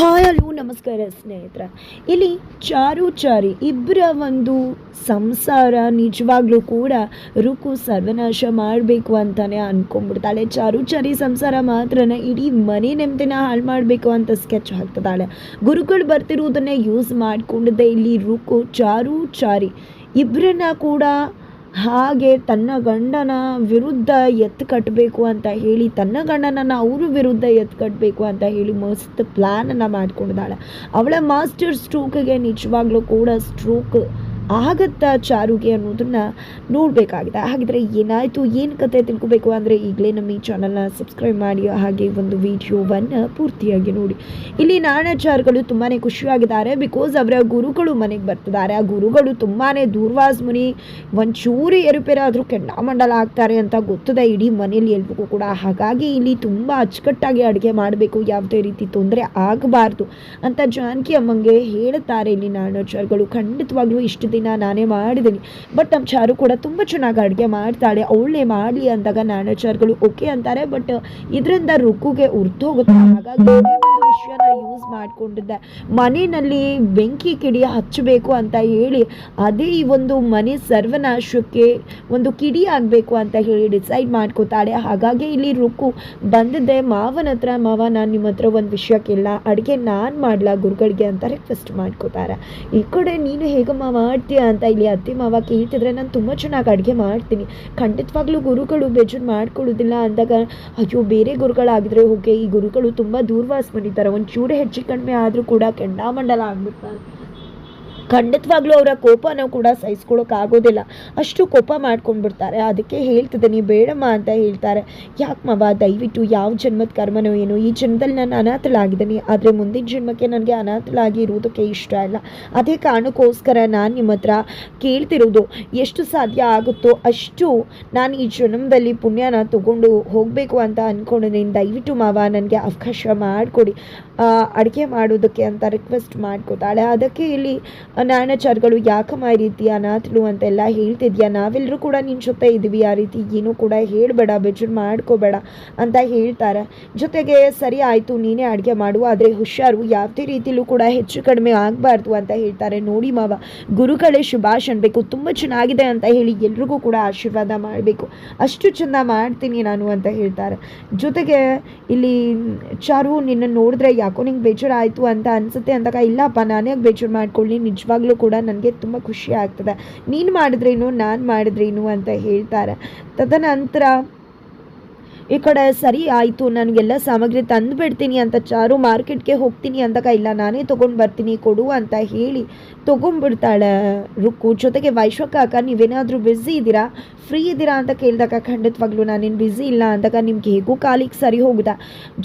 Hi hello ನಮಸ್ಕಾರ ಸ್ನೇಹಿತರೆ. ಇಲ್ಲಿ ಚಾರು ಚಾರಿ ಇಬ್ಬರ ಒಂದು ಸಂಸಾರ ನಿಜವಾಗ್ಲೂ ಕೂಡ ರುಕು ಸರ್ವನಾಶ ಮಾಡಬೇಕು ಅಂತಾನೆ ಅನ್ಕೊಂಡ್ಬಿಡ್ತಾಳೆ. ಚಾರು ಚಾರಿ ಸಂಸಾರ ಮಾತ್ರನೇ ಇಡೀ ಮನೆ ನೆಮ್ಮದಿನ ಹಾಳು ಮಾಡಬೇಕು ಅಂತ ಸ್ಕೆಚ್ ಹಾಕ್ತದಾಳೆ ಗುರುಗಳು ಬರ್ತಿರುವುದನ್ನೇ ಯೂಸ್ ಮಾಡಿಕೊಂಡಿದ್ದೆ ಇಲ್ಲಿ ರುಕು ಚಾರು ಚಾರಿ ಇಬ್ಬರನ್ನ ಕೂಡ ಹಾಗೆ ತನ್ನ ಗಂಡನ ವಿರುದ್ಧ ಎತ್ತು ಕಟ್ಟಬೇಕು ಅಂತ ಹೇಳಿ, ತನ್ನ ಗಂಡನನ್ನು ಅವರು ವಿರುದ್ಧ ಎತ್ತು ಕಟ್ಟಬೇಕು ಅಂತ ಹೇಳಿ ಮಸ್ತ್ ಪ್ಲ್ಯಾನನ್ನು ಮಾಡ್ಕೊಂಡಿದ್ದಾಳೆ. ಅವಳ ಮಾಸ್ಟರ್ ಸ್ಟ್ರೋಕ್ಗೆ ನಿಜವಾಗ್ಲೂ ಕೂಡ ಸ್ಟ್ರೋಕ್ ಆಗತ್ತಾ ಚಾರುಗೆ ಅನ್ನೋದನ್ನ ನೋಡಬೇಕಾಗಿದೆ. ಹಾಗಿದ್ರೆ ಏನಾಯಿತು? ಏನು ಕತೆ ತಿಳ್ಕೊಬೇಕು ಅಂದರೆ ಈಗಲೇ ನಮ್ಮ ಈ ಚಾನಲ್ನ ಸಬ್ಸ್ಕ್ರೈಬ್ ಮಾಡಿ, ಹಾಗೆ ಒಂದು ವಿಡಿಯೋವನ್ನು ಪೂರ್ತಿಯಾಗಿ ನೋಡಿ. ಇಲ್ಲಿ ನಾಣಾಚಾರ್ಯಗಳು ತುಂಬಾ ಖುಷಿಯಾಗಿದ್ದಾರೆ ಬಿಕಾಸ್ ಅವರ ಗುರುಗಳು ಮನೆಗೆ ಬರ್ತಿದ್ದಾರೆ. ಆ ಗುರುಗಳು ತುಂಬಾ ದೂರ್ವಾಸ್ ಮುನಿ, ಒಂಚೂರು ಏರುಪೇರಾದರೂ ಕೆಂಡಾಮಂಡಲ ಆಗ್ತಾರೆ ಅಂತ ಗೊತ್ತದೆ. ಇಡೀ ಮನೆಯಲ್ಲಿ ಎಲ್ರಿಗೂ ಕೂಡ. ಹಾಗಾಗಿ ಇಲ್ಲಿ ತುಂಬ ಅಚ್ಚುಕಟ್ಟಾಗಿ ಅಡುಗೆ ಮಾಡಬೇಕು. ಯಾವುದೇ ರೀತಿ ತೊಂದರೆ ಆಗಬಾರ್ದು ಅಂತ ಜಾನಕಿ ಅಮ್ಮಂಗೆ ಹೇಳುತ್ತಾರೆ ಇಲ್ಲಿ ನಾಣಾಚಾರ್ಯಗಳು ಖಂಡಿತವಾಗ್ಲೂ ಇಷ್ಟು ನಾನೇ ಮಾಡಿದ್ದೀನಿ. ಬಟ್ ನಮ್ಮ ಚಾರು ಕೂಡ ತುಂಬ ಚೆನ್ನಾಗಿ ಅಡುಗೆ ಮಾಡ್ತಾಳೆ. ಅವಳೇ ಮಾಡಲಿ ಅಂದಾಗ ಚಾರುಗಳು ಓಕೆ ಅಂತಾರೆ. ಬಟ್ ಇದರಿಂದ ರುಕ್ಕುಗೆ ಉರ್ತೋಗುತ್ತೆ ಹಾಗಾಗಿ ವಿಷಯನ ಯೂಸ್ ಮಾಡಿಕೊಂಡಿದ್ದೆ. ಮನೆಯಲ್ಲಿ ಬೆಂಕಿ ಕಿಡಿ ಹಚ್ಚಬೇಕು ಅಂತ ಹೇಳಿ ಅದೇ ಈ ಒಂದು ಮನೆ ಸರ್ವನಾಶಕ್ಕೆ ಒಂದು ಕಿಡಿ ಆಗಬೇಕು ಅಂತ ಹೇಳಿ ಡಿಸೈಡ್ ಮಾಡ್ಕೋತಾಳೆ. ಹಾಗಾಗಿ ಇಲ್ಲಿ ರುಕ್ಕು ಬಂದಿದ್ದೆ. ಮಾವನ ಹತ್ರ, ಮಾವ, ನಾನು ನಿಮ್ಮ ಹತ್ರ ಒಂದು ವಿಷಯ ಕೇಳ ಅಡುಗೆ ನಾನು ಮಾಡ್ಲಾ ಗುರುಗಳಿಗೆ ಅಂತ ರಿಕ್ವೆಸ್ಟ್ ಮಾಡ್ಕೋತಾರೆ. ಈ ಕಡೆ ನೀನು ಹೇಗಮ್ಮ ಮಾಡ್ತೀಯ? ಅಂತ ಇಲ್ಲಿ ಅತ್ತೆ ಮಾವ ಕೇಳ್ತಿದ್ರೆ, ನಾನು ತುಂಬ ಚೆನ್ನಾಗಿ ಅಡುಗೆ ಮಾಡ್ತೀನಿ. ಖಂಡಿತವಾಗ್ಲೂ ಗುರುಗಳು ಬೇಜಾರು ಮಾಡ್ಕೊಳ್ಳೋದಿಲ್ಲ. ಅಂದಾಗ, ಅಯ್ಯೋ, ಬೇರೆ ಗುರುಗಳಾಗಿದ್ರೆ ಹೋಗಿ. ಈ ಗುರುಗಳು ತುಂಬ ದೂರ್ವಾಸ ಬಂದಿದ್ದಾರೆ ಒಂಚೂರು ಹೆಚ್ಚು ಕಡಿಮೆ ಆದರೂ ಕೂಡ ಕೆಂಡಾಮಂಡಲ ಆಗ್ಬಿಡ್ತಾರೆ. ಖಂಡಿತವಾಗ್ಲೂ ಅವರ ಕೋಪನ ಕೂಡ ಸಹಿಸ್ಕೊಳ್ಳೋಕ್ಕಾಗೋದಿಲ್ಲ ಅಷ್ಟು ಕೋಪ ಮಾಡ್ಕೊಂಡ್ಬಿಡ್ತಾರೆ. ಅದಕ್ಕೆ ಹೇಳ್ತಿದ್ದೀನಿ ಬೇಡಮ್ಮ ಅಂತ ಹೇಳ್ತಾರೆ. ಯಾಕೆ ಮಾವ ದಯವಿಟ್ಟು ಯಾವ ಜನ್ಮದ ಕರ್ಮನೋ ಏನು, ಈ ಜನ್ಮದಲ್ಲಿ ನಾನು ಅನಾಥಳಾಗಿದ್ದೀನಿ. ಆದರೆ ಮುಂದಿನ ಜನ್ಮಕ್ಕೆ ನನಗೆ ಅನಾಥಳಾಗಿ ಇರುವುದಕ್ಕೆ ಇಷ್ಟ ಇಲ್ಲ. ಅದೇ ಕಾರಣಕ್ಕೋಸ್ಕರ ನಾನು ನಿಮ್ಮ ಹತ್ರ ಕೇಳ್ತಿರೋದು, ಎಷ್ಟು ಸಾಧ್ಯ ಆಗುತ್ತೋ ಅಷ್ಟು ನಾನು ಈ ಜನ್ಮದಲ್ಲಿ ಪುಣ್ಯನ ತಗೊಂಡು ಹೋಗಬೇಕು ಅಂತ ಅಂದ್ಕೊಂಡಿದ್ದೀನಿ ದಯವಿಟ್ಟು ಮಾವ, ನನಗೆ ಅವಕಾಶ ಮಾಡಿಕೊಡಿ. ಅಡುಗೆ ಮಾಡೋದಕ್ಕೆ ಅಂತ ರಿಕ್ವೆಸ್ಟ್ ಮಾಡ್ಕೋತಾಳೆ. ಅದಕ್ಕೆ ಇಲ್ಲಿ ನಾಯಣಾಚಾರ್ಗಳು ಯಾಕಮ್ಮ ಈ ರೀತಿ ಅನಾಥಳು ಅಂತೆಲ್ಲ ಹೇಳ್ತಿದ್ಯಾ? ನಾವೆಲ್ಲರೂ ಕೂಡ ನಿನ್ನ ಜೊತೆ ಇದ್ದೀವಿ ಆ ರೀತಿ ಏನೂ ಕೂಡ ಹೇಳಬೇಡ, ಬೇಜಾರು ಮಾಡ್ಕೋಬೇಡ ಅಂತ ಹೇಳ್ತಾರೆ. ಜೊತೆಗೆ, ಸರಿ ಆಯಿತು, ನೀನೇ ಅಡುಗೆ ಮಾಡು, ಆದರೆ ಹುಷಾರು, ಯಾವುದೇ ರೀತಿಲೂ ಕೂಡ ಹೆಚ್ಚು ಕಡಿಮೆ ಆಗಬಾರ್ದು ಅಂತ ಹೇಳ್ತಾರೆ. ನೋಡಿ ಮಾವ, ಗುರುಗಳೇ ಶುಭಾಷ್ ಅನ್ಬೇಕು, ತುಂಬ ಚೆನ್ನಾಗಿದೆ ಅಂತ ಹೇಳಿ ಎಲ್ರಿಗೂ ಕೂಡ ಆಶೀರ್ವಾದ ಮಾಡಬೇಕು. ಅಷ್ಟು ಚೆಂದ ಮಾಡ್ತೀನಿ ನಾನು ಅಂತ ಹೇಳ್ತಾರೆ. ಜೊತೆಗೆ, ಇಲ್ಲಿ ಚಾರು ನಿನ್ನ ನೋಡಿದ್ರೆ ಯಾಕೋ ನಿಂಗೆ ಬೇಜಾರು ಆಯಿತು ಅಂತ ಅನಿಸುತ್ತೆ ಅಂದಾಗ ಇಲ್ಲಪ್ಪ ನಾನೇ ಬೇಜಾರು ಮಾಡ್ಕೊಳ್ಳಿ, ನಿಜವಾಗ್ಲೂ ಕೂಡ ನನಗೆ ತುಂಬ ಖುಷಿ ಆಗ್ತದೆ. ನೀನು ಮಾಡಿದ್ರೇನು, ನಾನು ಮಾಡಿದ್ರೇನು ಅಂತ ಹೇಳ್ತಾರೆ. ತದನಂತರ ಈ ಕಡೆ ಸರಿ ಆಯಿತು ನನಗೆಲ್ಲ ಸಾಮಗ್ರಿ ತಂದು ಬಿಡ್ತೀನಿ ಅಂತ ಚಾರು, ಮಾರ್ಕೆಟ್ಗೆ ಹೋಗ್ತೀನಿ ಅಂದಾಗ ಇಲ್ಲ, ನಾನೇ ತೊಗೊಂಡು ಬರ್ತೀನಿ, ಕೊಡು ಅಂತ ಹೇಳಿ ತೊಗೊಂಡ್ಬಿಡ್ತಾಳೆ ರುಕ್ಕು. ಜೊತೆಗೆ ವೈಶ್ವಕ್ಕ ನೀವೇನಾದರೂ ಬ್ಯುಸಿ ಇದ್ದೀರಾ ಫ್ರೀ ಇದ್ದೀರಾ ಅಂತ ಕೇಳಿದಾಗ, ಖಂಡಿತವಾಗ್ಲೂ ನಾನೇನು ಬ್ಯುಸಿ ಇಲ್ಲ ಅಂದಾಗ ನಿಮ್ಗೆ ಹೇಗೂ ಕಾಲಿಗೆ ಸರಿ ಹೋಗುದಾ?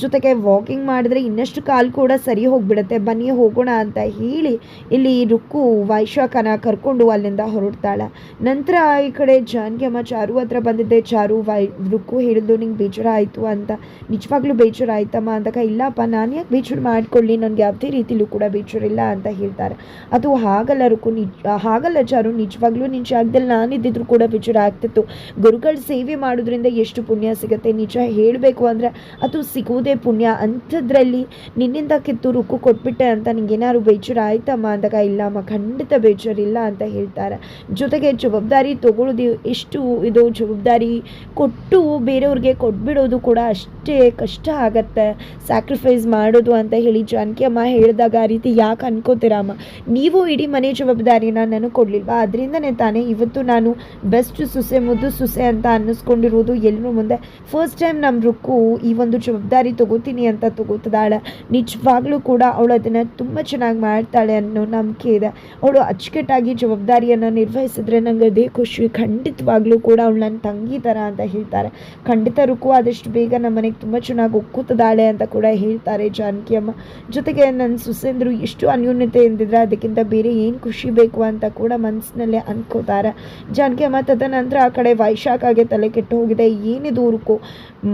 ಜೊತೆಗೆ ವಾಕಿಂಗ್ ಮಾಡಿದ್ರೆ ಇನ್ನಷ್ಟು ಕಾಲು ಕೂಡ ಸರಿ ಹೋಗ್ಬಿಡುತ್ತೆ, ಬನ್ನಿ ಹೋಗೋಣ ಅಂತ ಹೇಳಿ ಇಲ್ಲಿ ರುಕ್ಕು ವೈಶ್ವಕನ ಕರ್ಕೊಂಡು ಅಲ್ಲಿಂದ ಹೊರಡ್ತಾಳೆ. ನಂತರ ಈ ಕಡೆ ಜಾನಕಿಯಮ್ಮ ಚಾರು ಹತ್ರ ಬಂದಿದ್ದೆ. ಚಾರು, ವೈ, ರುಕ್ಕು ಹೇಳಿದ್ದು ನಿಂಗೆ ಬೇಜಾರು ಆಯಿತು ಅಂತ. ನಿಜವಾಗ್ಲೂ ಬೇಜಾರು ಆಯ್ತಮ್ಮ ಅಂದಾಗ ಇಲ್ಲಪ್ಪ, ನಾನು ಯಾಕೆ ಬೇಜಾರು ಮಾಡ್ಕೊಳ್ಳಿ? ನನಗೆ ಯಾವುದೇ ರೀತಿಲೂ ಕೂಡ ಬೇಜಾರಿಲ್ಲ ಅಂತ ಹೇಳ್ತಾರೆ. ಅದು ಹಾಗಲ್ಲ ರುಕು, ನಿಜ, ಹಾಗಲ್ಲ ಚಾರು ನಿಜವಾಗ್ಲೂ ನಿನ್ನ ಜಾಗದಲ್ಲಿ ನಾನಿದ್ದಿದ್ರು ಕೂಡ ಬೇಜಾರು ಆಗ್ತಿತ್ತು ಗುರುಗಳ ಸೇವೆ ಮಾಡೋದ್ರಿಂದ ಎಷ್ಟು ಪುಣ್ಯ ಸಿಗುತ್ತೆ? ನಿಜ ಹೇಳಬೇಕು ಅಂದರೆ ಅದು ಸಿಗುವುದೇ ಪುಣ್ಯ. ಅಂಥದ್ರಲ್ಲಿ ನಿನ್ನಿಂದ ಕಿತ್ತು ರುಕು ಕೊಟ್ಬಿಟ್ಟೆ ಅಂತ ನಿಂಗೇನಾದ್ರು ಬೇಜಾರು ಆಯ್ತಮ್ಮ ಅಂದಾಗ ಇಲ್ಲಮ್ಮ, ಖಂಡಿತ ಬೇಜಾರಿಲ್ಲ ಅಂತ ಹೇಳ್ತಾರೆ. ಜೊತೆಗೆ ಜವಾಬ್ದಾರಿ ತಗೊಳ್ಳೋದು ಎಷ್ಟು ಇದು ಜವಾಬ್ದಾರಿ ಕೊಟ್ಟು ಬೇರೆಯವ್ರಿಗೆ ಕೊಟ್ಬಿಡೋದು ಕೂಡ ಅಷ್ಟೇ ಕಷ್ಟ ಆಗತ್ತೆ. ಸ್ಯಾಕ್ರಿಫೈಸ್ ಮಾಡೋದು ಅಂತ ಹೇಳಿ ಜಾನಕಿ ಅಮ್ಮ ಹೇಳಿದಾಗ ಆ ರೀತಿ ಯಾಕೆ ಅನ್ಕೋತೀರಮ್ಮ ನೀವು ಇಡೀ ಮನೆ ಜವಾಬ್ದಾರಿನ ನನಗೆ ಕೊಡಲಿಲ್ವಾ? ಅದರಿಂದನೇ ತಾನೇ ಇವತ್ತು ನಾನು ಬೆಸ್ಟ್ ಸುಸೆ, ಮುದ್ದು ಸುಸೆ ಅಂತ ಅನ್ನಿಸ್ಕೊಂಡಿರೋದು ಎಲ್ಲರೂ ಮುಂದೆ. ಫಸ್ಟ್ ಟೈಮ್ ನಮ್ಮ ರುಕ್ಕು ಈ ಒಂದು ಜವಾಬ್ದಾರಿ ತಗೋತೀನಿ ಅಂತ ತಗೋತಿದ್ದಾಳೆ ನಿಜವಾಗ್ಲೂ ಕೂಡ ಅವಳು ಅದನ್ನು ತುಂಬ ಚೆನ್ನಾಗಿ ಮಾಡ್ತಾಳೆ ಅನ್ನೋ ನಂಬಿಕೆ ಇದೆ. ಅವಳು ಅಚ್ಚುಕಟ್ಟಾಗಿ ಜವಾಬ್ದಾರಿಯನ್ನು ನಿರ್ವಹಿಸಿದ್ರೆ ನಂಗೆ ಅದೇ ಖುಷಿ. ಖಂಡಿತವಾಗ್ಲೂ ಕೂಡ ಅವಳು ನನ್ನ ತಂಗಿ ಥರ ಅಂತ ಹೇಳ್ತಾರೆ. ಖಂಡಿತ ರುಕ್ಕು ಆದಷ್ಟು ಬೇಗ ನಮ್ಮ ಮನೆಗೆ ತುಂಬ ಚೆನ್ನಾಗಿ ಒಕ್ಕೂತದಾಳೆ ಅಂತ ಕೂಡ ಹೇಳ್ತಾರೆ ಜಾನಕಿ ಅಮ್ಮ. ಜೊತೆಗೆ ನನ್ನ ಸುಸೇಂದ್ರು ಎಷ್ಟು ಅನ್ಯೂನ್ಯತೆ ಎಂದಿದ್ರೆ ಅದಕ್ಕಿಂತ ಬೇರೆ ಏನು ಖುಷಿ ಬೇಕು ಅಂತ ಕೂಡ ಮನಸ್ಸಿನಲ್ಲೇ ಅನ್ಕೋತಾರೆ. ಜಾನಕಿ ಅಮ್ಮ, ತದನಂತರ ಆ ಕಡೆ ವೈಶಾಖಾಗೆ ತಲೆ ಕೆಟ್ಟು ಹೋಗಿದೆ. ಏನಿದು ಉರುಕು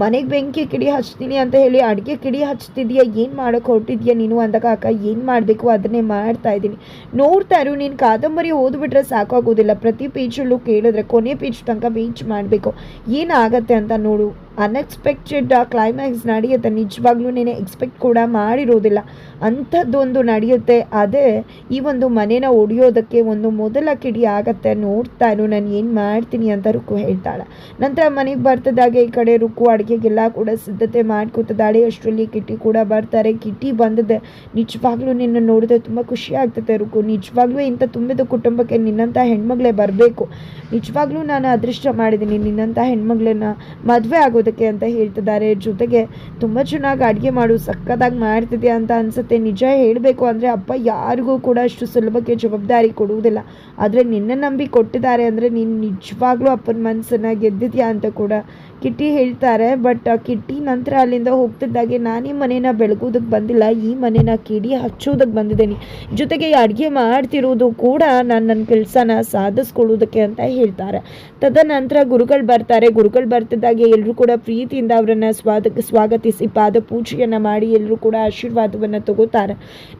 ಮನೆಗೆ ಬೆಂಕಿ ಕಿಡಿ ಹಚ್ತೀನಿ ಅಂತ ಹೇಳಿ ಅಡುಗೆ ಕಿಡಿ ಹಚ್ತಿದ್ಯಾ? ಏನು ಮಾಡೋಕೆ ಹೊರಟಿದ್ಯಾ ನೀನು ಅಂದಾಗ ಅಕ್ಕ ಏನು ಮಾಡಬೇಕು ಅದನ್ನೇ ಮಾಡ್ತಾ ಇದ್ದೀನಿ. ನೋಡ್ತಾ ಇರು, ನೀನು ಕಾದಂಬರಿ ಓದ್ಬಿಟ್ರೆ ಸಾಕಾಗೋದಿಲ್ಲ. ಪ್ರತಿ ಪೇಜಲ್ಲೂ ಕೇಳಿದ್ರೆ ಕೊನೆ ಪೇಜ್ ತನಕ ಪೇಜ್ ಮಾಡಬೇಕು. ಏನಾಗತ್ತೆ ಅಂತ ನೋಡು. ಅನ್ಎಕ್ಸ್ಪೆಕ್ಟೆಡ್ ಕ್ಲೈಮ್ಯಾಕ್ಸ್ ನಡೆಯುತ್ತೆ. ನಿಜವಾಗ್ಲೂ ನೀನು ಎಕ್ಸ್ಪೆಕ್ಟ್ ಕೂಡ ಮಾಡಿರೋದಿಲ್ಲ. ಅಂಥದ್ದೊಂದು ನಡೆಯುತ್ತೆ. ಅದೇ ಈ ಒಂದು ಮನೇನ ಒಡೆಯೋದಕ್ಕೆ ಒಂದು ಮೊದಲ ಕಿಡಿ ಆಗತ್ತೆ. ನೋಡ್ತಾ ಇರು, ನಾನು ಏನು ಮಾಡ್ತೀನಿ ಅಂತ ರುಕು ಹೇಳ್ತಾಳೆ. ನಂತರ ಮನೆಗೆ ಬರ್ತದಾಗೆ ಈ ಕಡೆ ರುಕು ಅಡುಗೆಗೆಲ್ಲ ಕೂಡ ಸಿದ್ಧತೆ ಮಾಡ್ಕೊತಿದ್ದಾಳೆ ಅಷ್ಟರಲ್ಲಿ ಕಿಟ್ಟಿ ಕೂಡ ಬರ್ತಾರೆ. ಕಿಟ್ಟಿ ಬಂದದೆ. ನಿಜವಾಗ್ಲೂ ನಿನ್ನ ನೋಡಿದ್ರೆ ತುಂಬ ಖುಷಿ ಆಗ್ತದೆ ರುಕು. ನಿಜವಾಗ್ಲೂ ಇಂಥ ತುಂಬಿದ ಕುಟುಂಬಕ್ಕೆ ನಿನ್ನಂಥ ಹೆಣ್ಮಗಳೇ ಬರಬೇಕು. ನಿಜವಾಗ್ಲೂ ನಾನು ಅದೃಷ್ಟ ಮಾಡಿದ್ದೀನಿ. ನಿನ್ನಂಥ ಹೆಣ್ಮಗಳನ್ನ ಮದುವೆ ಆಗೋದಕ್ಕೆ ಅಂತ ಹೇಳ್ತಿದ್ದಾರೆ. ಜೊತೆಗೆ ತುಂಬ ಚೆನ್ನಾಗಿ ಅಡುಗೆ ಮಾಡು ಸಕ್ಕತ್ತಾಗಿ ಮಾಡ್ತಿದ್ಯಾ ಅಂತ ಅನ್ಸುತ್ತೆ. ನಿಜ ಹೇಳಬೇಕು ಅಂದರೆ ಅಪ್ಪ ಯಾರಿಗೂ ಕೂಡ ಅಷ್ಟು ಸುಲಭಕ್ಕೆ ಜವಾಬ್ದಾರಿ ಕೊಡುವುದಿಲ್ಲ. ಆದರೆ ನಿನ್ನ ನಂಬಿ ಕೊಟ್ಟಿದ್ದಾರೆ ಅಂದರೆ ನೀನು ನಿಜವಾಗ್ಲೂ ಅಪ್ಪನ ಮನಸ್ಸನ್ನು ಗೆದ್ದಿದ್ಯಾ ಅಂತ ಕೂಡ ಕಿಟ್ಟಿ ಹೇಳ್ತಾರೆ, ಬಟ್ ಕಿಟ್ಟಿ ನಂತರ ಅಲ್ಲಿಂದ ಹೋಗ್ತಿದ್ದಾಗೆ ನಾನು ಈ ಮನೇನ ಬೆಳಗೋದಕ್ಕೆ ಬಂದಿಲ್ಲ, ಈ ಮನೇನ ಕಿಡಿ ಹಚ್ಚೋದಕ್ಕೆ ಬಂದಿದ್ದೀನಿ. ಜೊತೆಗೆ ಅಡುಗೆ ಮಾಡ್ತಿರೋದು ಕೂಡ ನಾನು ನನ್ನ ಕೆಲಸನ ಸಾಧಿಸ್ಕೊಳ್ಳೋದಕ್ಕೆ ಅಂತ ಹೇಳ್ತಾರೆ. ತದನಂತರ ಗುರುಗಳು ಬರ್ತಾರೆ. ಗುರುಗಳು ಬರ್ತಿದ್ದಾಗೆ ಎಲ್ಲರೂ ಕೂಡ ಪ್ರೀತಿಯಿಂದ ಅವರನ್ನು ಸ್ವಾದ ಸ್ವಾಗತಿಸಿ ಪಾದ ಪೂಜೆಯನ್ನು ಮಾಡಿ ಎಲ್ಲರೂ ಕೂಡ ಆಶೀರ್ವಾದವನ್ನು ತಗೋತಾರೆ.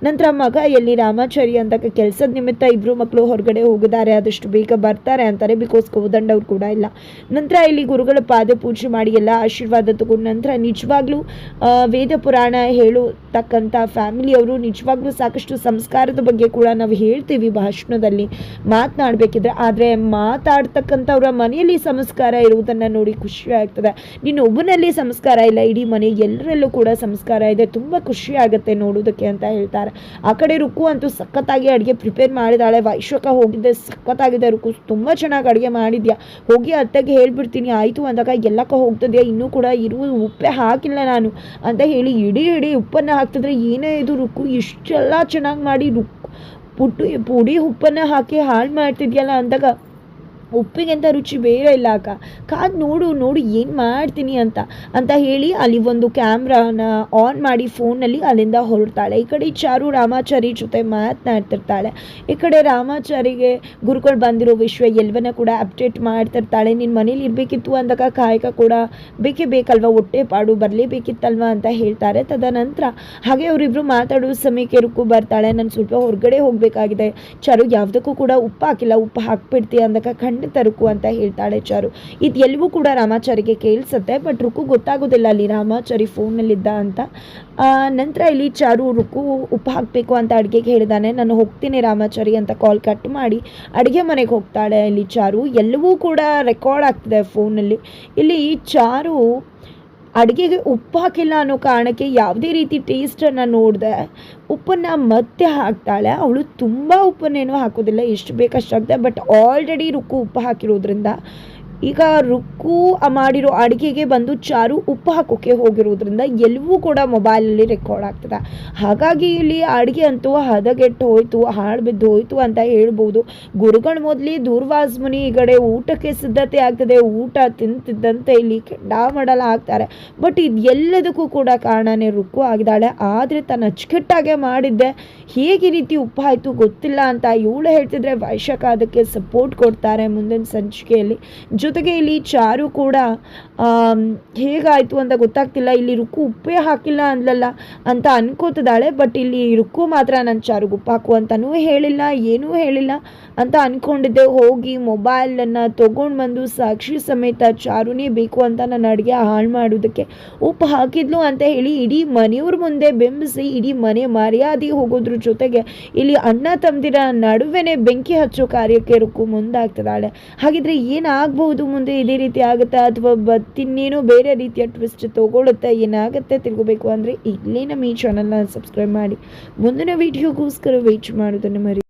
ನಂತರ ಮಗ ಎಲ್ಲಿ ರಾಮಾಚಾರಿ ಅಂತ ಕೆಲಸದ ನಿಮಿತ್ತ ಇಬ್ಬರು ಮಕ್ಕಳು ಹೊರಗಡೆ ಹೋಗಿದ್ದಾರೆ ಆದಷ್ಟು ಬೇಗ ಬರ್ತಾರೆ ಅಂತಾರೆ. ಬಿಕಾಸ್ ಕೋದಂಡವ್ರು ಕೂಡ ಇಲ್ಲ. ನಂತರ ಇಲ್ಲಿ ಗುರುಗಳ ಪಾದ ಮಾಡಿ ಎಲ್ಲ ಆಶೀರ್ವಾದ ತಗೊಂಡ ನಂತರ ನಿಜವಾಗ್ಲೂ ವೇದ ಪುರಾಣ ಹೇಳತಕ್ಕಂಥ ಫ್ಯಾಮಿಲಿಯವರು ನಿಜವಾಗ್ಲೂ ಸಾಕಷ್ಟು ಸಂಸ್ಕಾರದ ಬಗ್ಗೆ ಕೂಡ ನಾವು ಹೇಳ್ತೀವಿ ಭಾಷಣದಲ್ಲಿ ಮಾತನಾಡಬೇಕಿದ್ರೆ. ಆದರೆ ಮಾತಾಡ್ತಕ್ಕಂಥವ್ರ ಮನೆಯಲ್ಲಿ ಸಂಸ್ಕಾರ ಇರುವುದನ್ನು ನೋಡಿ ಖುಷಿ ಆಗ್ತದೆ. ನೀನು ಒಬ್ಬನಲ್ಲಿ ಸಂಸ್ಕಾರ ಇಲ್ಲ, ಇಡೀ ಮನೆ ಎಲ್ಲರಲ್ಲೂ ಕೂಡ ಸಂಸ್ಕಾರ ಇದೆ. ತುಂಬ ಖುಷಿ ಆಗುತ್ತೆ ನೋಡೋದಕ್ಕೆ ಅಂತ ಹೇಳ್ತಾರೆ. ಆ ಕಡೆ ರುಕು ಅಂತೂ ಸಖತ್ತಾಗಿ ಅಡುಗೆ ಪ್ರಿಪೇರ್ ಮಾಡಿದಾಳೆ. ವೈಶ್ವಕ ಹೋಗಿದ್ದೆ, ಸಖತ್ತಾಗಿದೆ ರುಕು. ತುಂಬ ಚೆನ್ನಾಗಿ ಅಡುಗೆ ಮಾಡಿದ್ಯಾ? ಹೋಗಿ ಅತ್ತೆಗೆ ಹೇಳ್ಬಿಡ್ತೀನಿ. ಆಯಿತು ಅಂದಾಗ ಎಲ್ಲಕ್ಕ ಹೋಗ್ತದೆಯಾ ಇನ್ನೂ ಕೂಡ ಇರುವ ಉಪ್ಪೇ ಹಾಕಿಲ್ಲ ನಾನು ಅಂತ ಹೇಳಿ ಇಡೀ ಇಡೀ ಉಪ್ಪನ್ನು ಹಾಕ್ತಿದ್ರೆ ಏನೇ ಇದು ರುಕ್ಕು, ಇಷ್ಟೆಲ್ಲ ಚೆನ್ನಾಗಿ ಮಾಡಿ ರುಕ್ ಪುಟ್ಟು ಪುಡಿ ಉಪ್ಪನ್ನು ಹಾಕಿ ಹಾಳು ಮಾಡ್ತಿದ್ಯಲ್ಲ ಅಂದಾಗ ಉಪ್ಪಿಗಿಂತ ರುಚಿ ಬೇರೆ ಇಲ್ಲ ಅಕ್ಕ. ಕಾದು ನೋಡು ನೋಡು ಏನು ಮಾಡ್ತೀನಿ ಅಂತ. ಅಂತ ಹೇಳಿ ಅಲ್ಲಿ ಒಂದು ಕ್ಯಾಮ್ರಾನ ಆನ್ ಮಾಡಿ ಫೋನಲ್ಲಿ ಅಲ್ಲಿಂದ ಹೊರಡ್ತಾಳೆ. ಈ ಕಡೆ ಚಾರು ರಾಮಾಚಾರಿ ಜೊತೆ ಮಾತನಾಡ್ತಿರ್ತಾಳೆ. ಈ ಕಡೆ ರಾಮಾಚಾರಿಗೆ ಗುರುಗಳು ಬಂದಿರೋ ವಿಶ್ವ ಎಲ್ಲವನ್ನ ಕೂಡ ಅಪ್ಡೇಟ್ ಮಾಡ್ತಿರ್ತಾಳೆ. ನಿನ್ನ ಮನೇಲಿ ಇರಬೇಕಿತ್ತು ಅಂದಾಗ ಕಾಯಕ ಕೂಡ ಬೇಕೇ ಬೇಕಲ್ವ? ಹೊಟ್ಟೆ ಪಾಡು ಬರಲೇಬೇಕಿತ್ತಲ್ವ ಅಂತ ಹೇಳ್ತಾರೆ. ತದನಂತರ ಹಾಗೆ ಅವರಿಬ್ಬರು ಮಾತಾಡೋ ಸಮಯಕ್ಕೆ ರುಕ್ಕು ಬರ್ತಾಳೆ. ನಾನು ಸ್ವಲ್ಪ ಹೊರಗಡೆ ಹೋಗಬೇಕಾಗಿದೆ. ಚಾರು ಯಾವುದಕ್ಕೂ ಕೂಡ ಉಪ್ಪು ಹಾಕಿಲ್ಲ. ಉಪ್ಪು ಹಾಕ್ಬಿಡ್ತಿ ಅಂದಾಗ ಖಂಡಿತ ತರುಕು ಅಂತ ಹೇಳ್ತಾಳೆ ಚಾರು. ಇದು ಎಲ್ಲವೂ ಕೂಡ ರಾಮಾಚಾರಿಗೆ ಕೇಳಿಸುತ್ತೆ ಬಟ್ ರುಕು ಗೊತ್ತಾಗೋದಿಲ್ಲ ಅಲ್ಲಿ ರಾಮಾಚಾರಿ ಫೋನಲ್ಲಿದ್ದ ಅಂತ. ನಂತರ ಇಲ್ಲಿ ಚಾರು ರುಕು ಉಪ್ಪು ಹಾಕಬೇಕು ಅಂತ ಅಡುಗೆಗೆ ಹೇಳಿದಾನೆ. ನಾನು ಹೋಗ್ತೀನಿ ರಾಮಾಚಾರಿ ಅಂತ ಕಾಲ್ ಕಟ್ ಮಾಡಿ ಅಡುಗೆ ಮನೆಗೆ ಹೋಗ್ತಾಳೆ ಇಲ್ಲಿ ಚಾರು. ಎಲ್ಲವೂ ಕೂಡ ರೆಕಾರ್ಡ್ ಆಗ್ತಿದೆ ಫೋನಲ್ಲಿ. ಇಲ್ಲಿ ಚಾರು ಅಡುಗೆಗೆ ಉಪ್ಪು ಹಾಕಿಲ್ಲ ಅನ್ನೋ ಕಾರಣಕ್ಕೆ ಯಾವುದೇ ರೀತಿ ಟೇಸ್ಟನ್ನು ನೋಡಿದೆ ಉಪ್ಪನ್ನು ಮತ್ತೆ ಹಾಕ್ತಾಳೆ. ಅವಳು ತುಂಬ ಉಪ್ಪನ್ನೇನೂ ಹಾಕೋದಿಲ್ಲ. ಎಷ್ಟು ಬೇಕಷ್ಟು ಹಾಕ್ತಾಳೆ ಬಟ್ ಆಲ್ರೆಡಿ ರುಕ್ಕು ಉಪ್ಪು ಹಾಕಿರೋದ್ರಿಂದ ಈಗ ರುಕ್ಕು ಮಾಡಿರೋ ಅಡುಗೆಗೆ ಬಂದು ಚಾರು ಉಪ್ಪು ಹಾಕೋಕ್ಕೆ ಹೋಗಿರೋದ್ರಿಂದ ಎಲ್ಲವೂ ಕೂಡ ಮೊಬೈಲಲ್ಲಿ ರೆಕಾರ್ಡ್ ಆಗ್ತದೆ. ಹಾಗಾಗಿ ಇಲ್ಲಿ ಅಡುಗೆ ಅಂತೂ ಹದಗೆಟ್ಟು ಹೋಯ್ತು, ಹಾಳು ಬಿದ್ದು ಹೋಯ್ತು ಅಂತ ಹೇಳ್ಬೋದು. ಗುರುಗಳ ಮೊದಲಿ ದೂರ್ವಾಸ್ ಮುನಿ ಈ ಕಡೆ ಊಟಕ್ಕೆ ಸಿದ್ಧತೆ ಆಗ್ತದೆ, ಊಟ ತಿಂತಿದ್ದಂತೆ ಇಲ್ಲಿ ಕೆಂಡಾಮಡಲ ಆಗ್ತಾರೆ. ಬಟ್ ಇದು ಎಲ್ಲದಕ್ಕೂ ಕೂಡ ಕಾರಣನೇ ರುಕ್ಕು ಆಗಿದ್ದಾಳೆ. ಆದರೆ ತನ್ನ ಅಚ್ಚುಕಟ್ಟಾಗೆ ಮಾಡಿದ್ದೆ. ಹೇಗೆ ರೀತಿ ಉಪ್ಪು ಆಯಿತು ಗೊತ್ತಿಲ್ಲ ಅಂತ ಇವಳು ಹೇಳ್ತಿದ್ರೆ ವೈಶಾಖ ಅದಕ್ಕೆ ಸಪೋರ್ಟ್ ಕೊಡ್ತಾರೆ ಮುಂದಿನ ಸಂಚಿಕೆಯಲ್ಲಿ. ಜೊತೆಗೆ ಇಲ್ಲಿ ಚಾರು ಕೂಡ ಹೇಗಾಯಿತು ಅಂತ ಗೊತ್ತಾಗ್ತಿಲ್ಲ. ಇಲ್ಲಿ ರುಕ್ಕು ಉಪ್ಪೇ ಹಾಕಿಲ್ಲ ಅಂದ್ಲಲ್ಲ ಅಂತ ಅನ್ಕೋತಿದ್ದಾಳೆ. ಬಟ್ ಇಲ್ಲಿ ರುಕ್ಕು ಮಾತ್ರ ನನ್ನ ಚಾರು ಉಪ್ಪು ಹಾಕು ಅಂತನೂ ಹೇಳಿಲ್ಲ, ಏನೂ ಹೇಳಿಲ್ಲ ಅಂತ ಅಂದ್ಕೊಂಡಿದ್ದೆ ಹೋಗಿ ಮೊಬೈಲನ್ನು ತೊಗೊಂಡು ಬಂದು ಸಾಕ್ಷಿ ಸಮೇತ ಚಾರುನೇ ಬೇಕು ಅಂತ ನನ್ನ ಅಡುಗೆ ಹಾಳು ಮಾಡೋದಕ್ಕೆ ಉಪ್ಪು ಹಾಕಿದ್ಲು ಅಂತ ಹೇಳಿ ಇಡೀ ಮನೆಯವ್ರ ಮುಂದೆ ಬೆಂಬಿಸಿ ಇಡೀ ಮನೆ ಮರ್ಯಾದೆ ಹೋಗೋದ್ರ ಜೊತೆಗೆ ಇಲ್ಲಿ ಅಣ್ಣ ತಮ್ಮದಿರ ನಡುವೆನೇ ಬೆಂಕಿ ಹಚ್ಚೋ ಕಾರ್ಯಕ್ಕೆ ರುಕ್ಕು ಮುಂದಾಗ್ತದಾಳೆ ಹಾಗಿದ್ರೆ ಏನಾಗ್ಬಹುದು ಮುಂದೆ ಇದೇ ರೀತಿ ಆಗುತ್ತೆ ಅಥವಾ ಬತ್ತಿನ್ನೇನೋ ಬೇರೆ ರೀತಿಯ ಟ್ವಿಸ್ಟ್ ತೊಗೊಳುತ್ತೆ ಏನಾಗುತ್ತೆ ತಿಳ್ಕೊಬೇಕು ಅಂದರೆ ಇಲ್ಲೇ ನಮ್ಮ ಈ ಚಾನಲ್ನ ಸಬ್ಸ್ಕ್ರೈಬ್ ಮಾಡಿ. ಮುಂದಿನ ವೀಡಿಯೋಗೋಸ್ಕರ ವೇಟ್ ಮಾಡೋದನ್ನು ಮರಿ